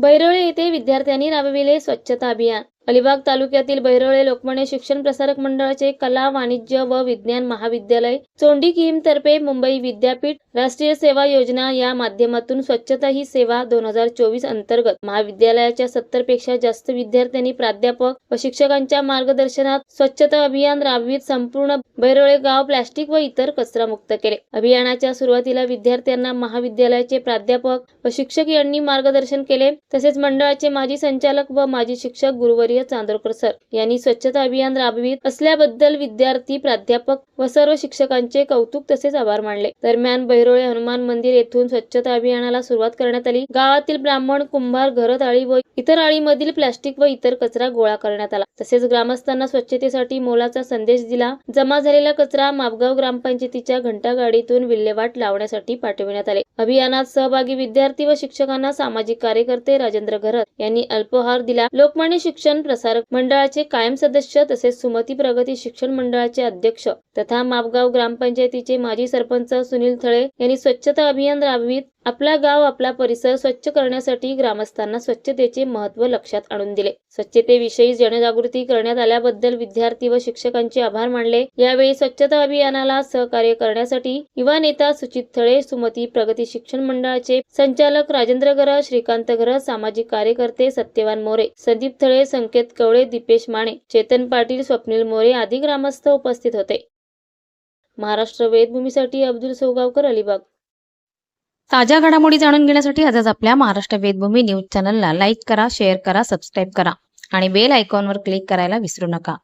बैरळे येथे विद्यार्थ्यांनी राबविले स्वच्छता अभियान. अलिबाग तालुक्यातील बैरळे लोकमान्य शिक्षण प्रसारक मंडळाचे कला वाणिज्य व विज्ञान महाविद्यालय चोंडी किम तर्फे मुंबई विद्यापीठ राष्ट्रीय सेवा योजना या माध्यमातून स्वच्छता ही सेवा दोन हजार चोवीस अंतर्गत महाविद्यालयाच्या सत्तरपेक्षा जास्त विद्यार्थ्यांनी प्राध्यापक व शिक्षकांच्या मार्गदर्शनात स्वच्छता अभियान राबवित संपूर्ण बैरळे गाव प्लास्टिक व इतर कचरा मुक्त केले. अभियानाच्या सुरुवातीला विद्यार्थ्यांना महाविद्यालयाचे प्राध्यापक व शिक्षक यांनी मार्गदर्शन केले. तसेच मंडळाचे माजी संचालक व माजी शिक्षक आचार्य चांदोरकर सर यांनी स्वच्छता अभियान राबवित असल्याबद्दल विद्यार्थी प्राध्यापक व सर्व शिक्षकांचे कौतुक तसेच आभार मानले. दरम्यान बैरोळे हनुमान मंदिर येथून स्वच्छता अभियानाला सुरुवात करण्यात आली. गावातील ब्राह्मण कुंभार घरत व इतर आळीमधील प्लास्टिक व इतर कचरा गोळा करण्यात आला. तसेच ग्रामस्थांना स्वच्छतेसाठी मोलाचा संदेश दिला. जमा झालेला कचरा मापगाव ग्रामपंचायतीच्या घंटागाडीतून विल्हेवाट लावण्यासाठी पाठविण्यात आले. अभियानात सहभागी विद्यार्थी व शिक्षकांना सामाजिक कार्यकर्ते राजेंद्र घरत यांनी अल्पहार दिला. लोकमान्य शिक्षण प्रसारक मंडळाचे कायम सदस्य तसेच सुमती प्रगती शिक्षण मंडळाचे अध्यक्ष तथा मापगाव ग्रामपंचायतीचे माजी सरपंच सुनील थळे यांनी स्वच्छता अभियान राबवित आपला गाव आपला परिसर स्वच्छ करण्यासाठी ग्रामस्थांना स्वच्छतेचे महत्त्व लक्षात आणून दिले. स्वच्छतेविषयी जनजागृती करण्यात आल्याबद्दल विद्यार्थी व शिक्षकांचे आभार मानले. यावेळी स्वच्छता अभियानाला सहकार्य करण्यासाठी युवा नेता सुचित थळे सुमती प्रगती शिक्षण मंडळाचे संचालक राजेंद्र गरज श्रीकांत गरज सामाजिक कार्यकर्ते सत्यवान मोरे संदीप थळे संकेत कवळे दीपेश माने चेतन पाटील स्वप्नील मोरे आदी ग्रामस्थ उपस्थित होते. महाराष्ट्र वेदभूमीसाठी अब्दुल सोगावकर अलिबाग. ताज्या घडामोडी जाणून घेण्यासाठी आजच आपल्या महाराष्ट्र वेदभूमी न्यूज चॅनलला लाईक करा शेअर करा सबस्क्राईब करा आणि बेल आयकॉनवर क्लिक करायला विसरू नका.